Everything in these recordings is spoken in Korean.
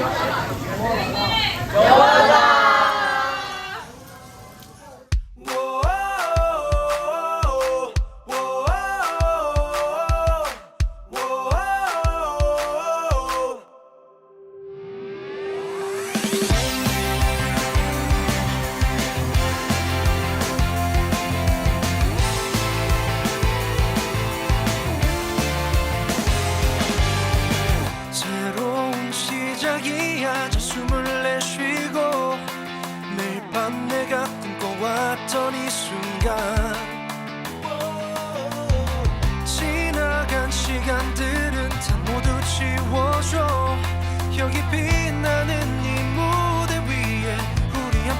もう。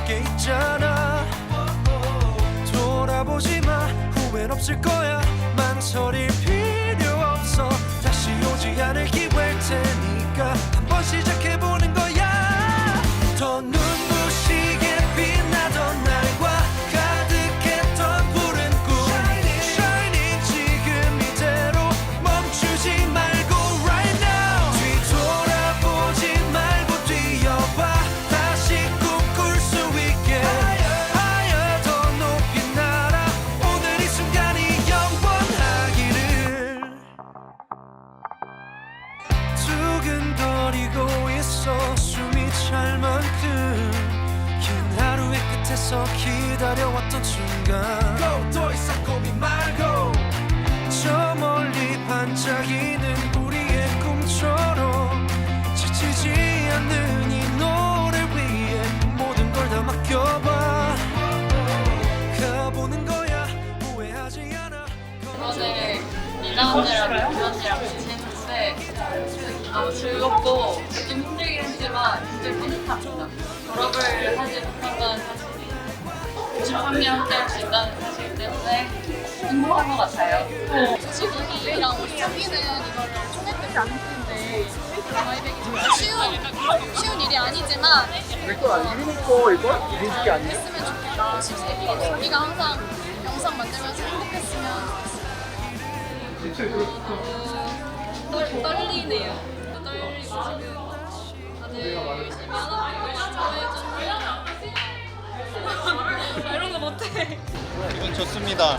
함께 있잖아. 돌아보지 마. 후회는 없을 거야 두근거리고 있어 숨이 찰 만큼 긴 하루의 끝에서 기다려왔던 순간 Go 더 이상 고민 말고 저 멀리 반짝이는 우리의 꿈처럼 지치지 않는 이 노래 위에 모든 걸 다 맡겨봐. 가보는 거야. 후회하지 않아. 언니랑 같이 했는데 너무 즐겁고 좀 힘들긴 했지만 진짜 뿌듯합니다. 졸업을 하지 못한 건 사실이 93년 함께 할수 있다는 사실 때문에 행복한 것 같아요. 지금이랑 여기는 이거를 총했듯이 안 했는데 쉬운 쉬운 일이 아니지만 이거 이거 이거 이거 아니에요? 했으면 좋겠다. 진짜 우리가 항상 영상 만들면서 행복했으면 떨, 떨리네요. 떨리고 지금 다들 열심히 하다 보니까 이런 거 못해. 기분 좋습니다.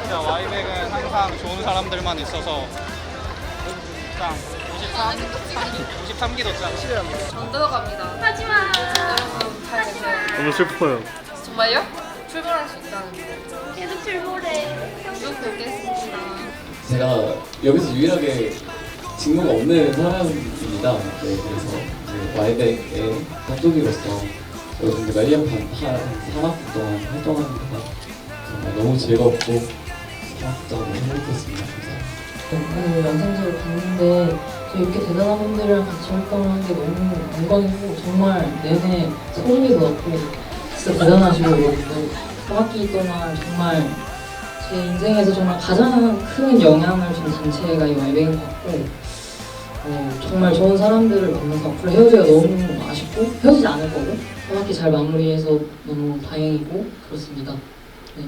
진짜 와이백은 항상 좋은 사람들만 있어서 짱 53, 53기 도 짱 전도 갑니다. 하지마. 여러분 잘 되세요. 너무 슬퍼요. 정말요? 출발할 수 있다는데. 계속 출발해. 쭉 뵙겠습니다. 제가 여기서 유일하게 직무가 없는 사람입니다. 네, 그래서 와이백의 감독으로서 이제 멜리언 반한 3학기 동안 활동하니까 정말 너무 즐겁고 3학기도 행복했습니다. 감사합니다. 오늘 영상제를 봤는데 저 이렇게 대단한 분들이랑 같이 활동하는 게 너무 영광이고 정말 내내 소름이 돋았고 진짜 대단하시고 여러분들 3학기 동안 정말 제 인생에서 정말 가장 큰 영향을 준 단체가 이 와이뱅인 것 같고 어, 정말 좋은 사람들을 만나서 앞으로 헤어지기가 너무 아쉽고 헤어지지 않을 거고 3학기 잘 마무리해서 너무 다행이고 그렇습니다. 네.